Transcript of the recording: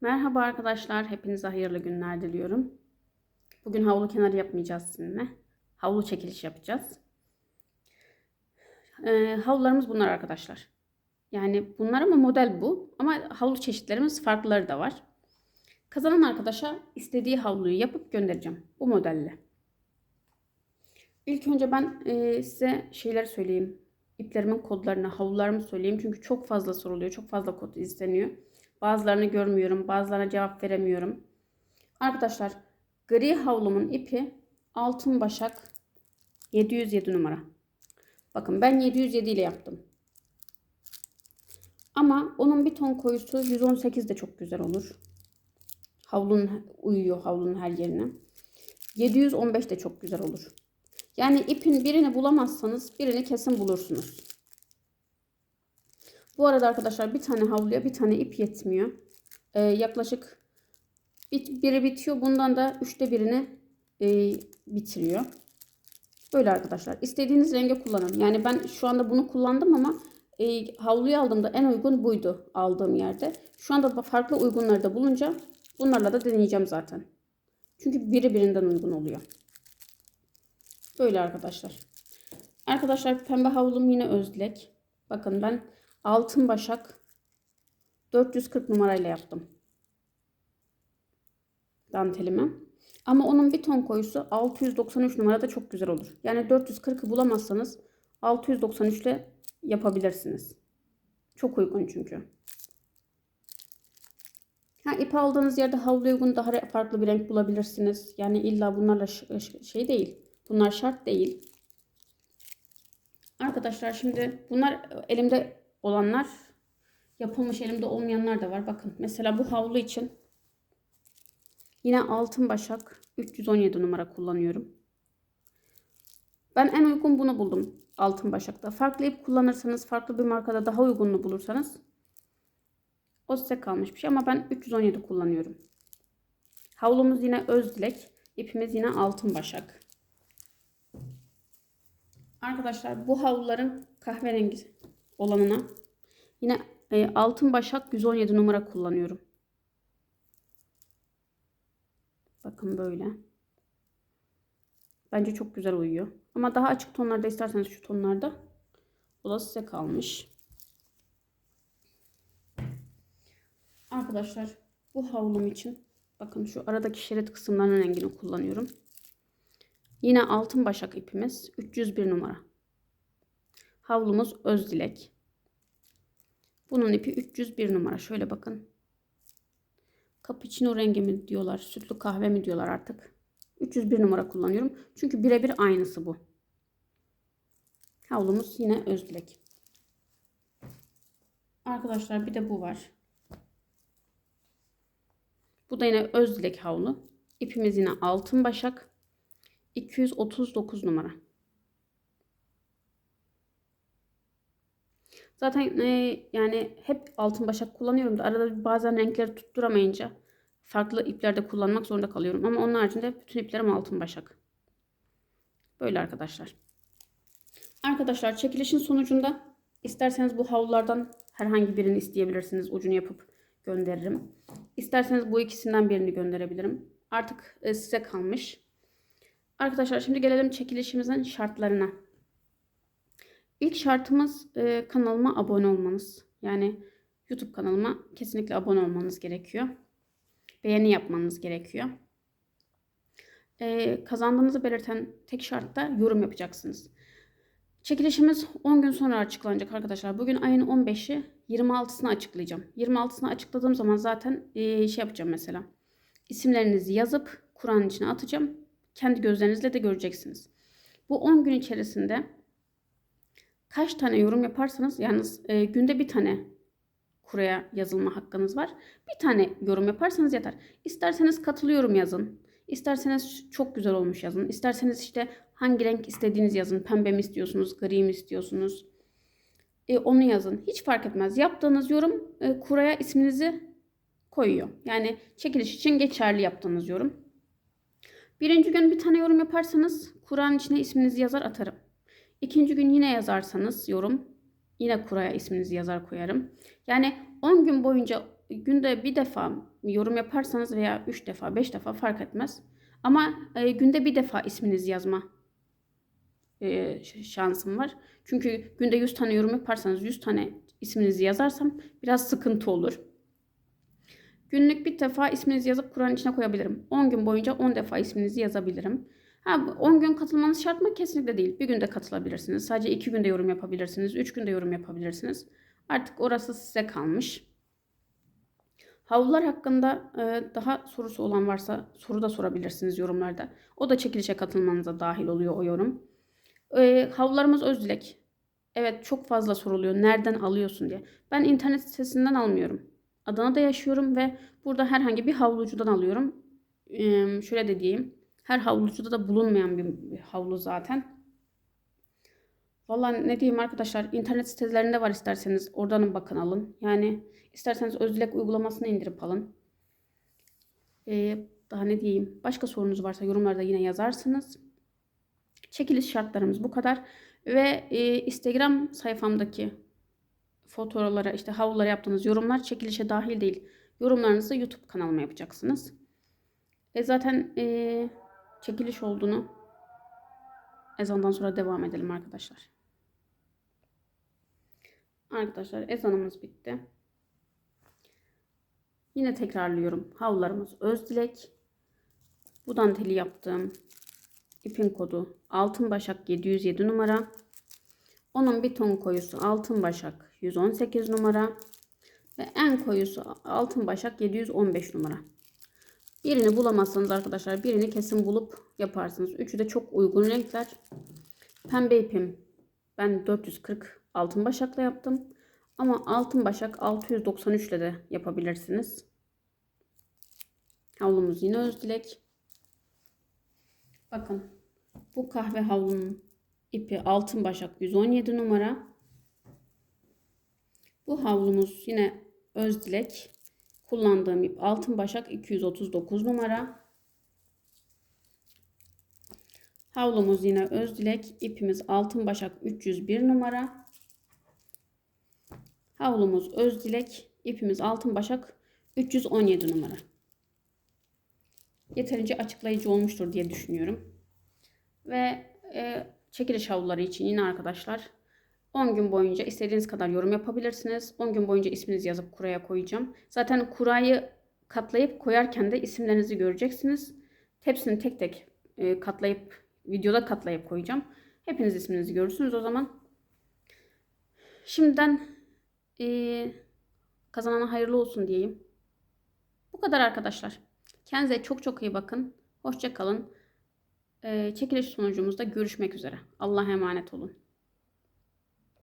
Merhaba arkadaşlar, hepinize hayırlı günler diliyorum. Bugün havlu kenarı yapmayacağız sizinle. Havlu çekiliş yapacağız. Ee, havlularımız bunlar arkadaşlar. Yani bunlar ama model bu. Ama havlu çeşitlerimiz farklıları da var. Kazanan arkadaşa istediği havluyu yapıp göndereceğim. Bu modelle. İlk önce ben e, size şeyleri söyleyeyim. İplerimin kodlarını, havlularımı söyleyeyim. Çünkü çok fazla soruluyor. Çok fazla kod isteniyor. Bazılarını görmüyorum. Bazılarına cevap veremiyorum. Arkadaşlar gri havlumun ipi altın başak 707 numara. Bakın ben 707 ile yaptım. Ama onun bir ton koyusu 118 de çok güzel olur. Havlunun uyuyor havlunun her yerine. 715 de çok güzel olur. Yani ipin birini bulamazsanız birini kesin bulursunuz. Bu arada arkadaşlar bir tane havluya bir tane ip yetmiyor. Ee, yaklaşık bir, biri bitiyor. Bundan da üçte birini e, bitiriyor. Böyle arkadaşlar. İstediğiniz renge kullanın. Yani ben şu anda bunu kullandım ama e, havluyu aldığımda en uygun buydu aldığım yerde. Şu anda farklı uygunları da bulunca bunlarla da deneyeceğim zaten. Çünkü biri birinden uygun oluyor. Böyle arkadaşlar. Arkadaşlar pembe havlum yine özdilek. Bakın ben altın başak 440 numarayla yaptım. Dantelimi. Ama onun bir ton koyusu 693 numarada çok güzel olur. Yani 440'ı bulamazsanız 693 ile yapabilirsiniz. Çok uygun çünkü. Ha, ip aldığınız yerde havluya uygun daha farklı bir renk bulabilirsiniz. Yani illa bunlarla şey değil. Bunlar şart değil. Arkadaşlar şimdi bunlar elimde olanlar yapılmış elimde olmayanlar da var. Bakın mesela bu havlu için yine altın başak 317 numara kullanıyorum. Ben en uygun bunu buldum altın başakta. Farklı ip kullanırsanız farklı bir markada daha uygununu bulursanız o size kalmış bir şey ama ben 317 kullanıyorum. Havlumuz yine öz dilek. İpimiz yine altın başak. Arkadaşlar bu havluların kahverengi olanına yine e, altın başak 117 numara kullanıyorum. Bakın böyle. Bence çok güzel uyuyor. Ama daha açık tonlarda isterseniz şu tonlarda o da size kalmış. Arkadaşlar bu havlum için bakın şu aradaki şerit kısımlarının rengini kullanıyorum. Yine altın başak ipimiz 301 numara. Havlumuz öz dilek. Bunun ipi 301 numara. Şöyle bakın. Cappuccino rengi mi diyorlar, sütlü kahve mi diyorlar artık. 301 numara kullanıyorum. Çünkü birebir aynısı bu. Havlumuz yine öz dilek. Arkadaşlar bir de bu var. Bu da yine öz dilek havlu. İpimiz yine altın başak. 239 numara. Zaten e, yani hep altın başak kullanıyorum da arada bazen renkleri tutturamayınca farklı iplerde kullanmak zorunda kalıyorum. Ama onun haricinde bütün iplerim altın başak. Böyle arkadaşlar. Arkadaşlar çekilişin sonucunda isterseniz bu havlulardan herhangi birini isteyebilirsiniz. Ucunu yapıp gönderirim. İsterseniz bu ikisinden birini gönderebilirim. Artık e, size kalmış. Arkadaşlar şimdi gelelim çekilişimizin şartlarına. İlk şartımız e, kanalıma abone olmanız. Yani YouTube kanalıma kesinlikle abone olmanız gerekiyor. Beğeni yapmanız gerekiyor. E, kazandığınızı belirten tek şart da yorum yapacaksınız. Çekilişimiz 10 gün sonra açıklanacak arkadaşlar. Bugün ayın 15'i 26'sını açıklayacağım. 26'sını açıkladığım zaman zaten e, şey yapacağım mesela. İsimlerinizi yazıp Kur'an'ın içine atacağım. Kendi gözlerinizle de göreceksiniz. Bu 10 gün içerisinde kaç tane yorum yaparsanız yalnız e, günde bir tane kuraya yazılma hakkınız var. Bir tane yorum yaparsanız yeter. İsterseniz katılıyorum yazın. İsterseniz çok güzel olmuş yazın. İsterseniz işte hangi renk istediğiniz yazın. Pembe mi istiyorsunuz, gri mi istiyorsunuz? E, onu yazın. Hiç fark etmez. Yaptığınız yorum e, kuraya isminizi koyuyor. Yani çekiliş için geçerli yaptığınız yorum. Birinci gün bir tane yorum yaparsanız Kur'an içine isminizi yazar atarım. İkinci gün yine yazarsanız yorum yine kuraya isminizi yazar koyarım. Yani 10 gün boyunca günde bir defa yorum yaparsanız veya üç defa, beş defa fark etmez. Ama e, günde bir defa isminizi yazma e, şansım var. Çünkü günde 100 tane yorum yaparsanız 100 tane isminizi yazarsam biraz sıkıntı olur. Günlük bir defa isminizi yazıp Kur'an içine koyabilirim. 10 gün boyunca 10 defa isminizi yazabilirim. Ha, bu 10 gün katılmanız şart mı? Kesinlikle değil. Bir günde katılabilirsiniz. Sadece 2 günde yorum yapabilirsiniz. 3 günde yorum yapabilirsiniz. Artık orası size kalmış. Havlular hakkında e, daha sorusu olan varsa soru da sorabilirsiniz yorumlarda. O da çekilişe katılmanıza dahil oluyor o yorum. E, havlularımız Özdilek. Evet çok fazla soruluyor. Nereden alıyorsun diye. Ben internet sitesinden almıyorum. Adana'da yaşıyorum ve burada herhangi bir havlucudan alıyorum. E, şöyle de diyeyim. Her havlucuda da bulunmayan bir, havlu zaten. Vallahi ne diyeyim arkadaşlar internet sitelerinde var isterseniz oradan bakın alın. Yani isterseniz Özdilek uygulamasını indirip alın. Ee, daha ne diyeyim başka sorunuz varsa yorumlarda yine yazarsınız. Çekiliş şartlarımız bu kadar. Ve e, Instagram sayfamdaki fotoğraflara işte havlulara yaptığınız yorumlar çekilişe dahil değil. Yorumlarınızı YouTube kanalıma yapacaksınız. E zaten e, çekiliş olduğunu ezandan sonra devam edelim arkadaşlar. Arkadaşlar ezanımız bitti. Yine tekrarlıyorum. Havlularımız Özdilek. Bu danteli yaptığım ipin kodu Altın Başak 707 numara. Onun bir ton koyusu Altın Başak 118 numara. Ve en koyusu Altın Başak 715 numara. Birini bulamazsanız arkadaşlar birini kesin bulup yaparsınız. Üçü de çok uygun renkler. Pembe ipim ben 440 altın başakla yaptım. Ama altın başak 693 ile de yapabilirsiniz. Havlumuz yine özdilek. Bakın bu kahve havlunun ipi altın başak 117 numara. Bu havlumuz yine özdilek. Kullandığım ip altın başak 239 numara. Havlumuz yine özdilek. ipimiz altın başak 301 numara. Havlumuz özdilek. ipimiz altın başak 317 numara. Yeterince açıklayıcı olmuştur diye düşünüyorum. Ve e, çekiliş havluları için yine arkadaşlar 10 gün boyunca istediğiniz kadar yorum yapabilirsiniz. 10 gün boyunca isminizi yazıp kuraya koyacağım. Zaten kurayı katlayıp koyarken de isimlerinizi göreceksiniz. Hepsini tek tek e, katlayıp videoda katlayıp koyacağım. Hepiniz isminizi görürsünüz o zaman. Şimdiden e, kazanana hayırlı olsun diyeyim. Bu kadar arkadaşlar. Kendinize çok çok iyi bakın. Hoşça kalın. Çekiliş sonucumuzda görüşmek üzere. Allah'a emanet olun.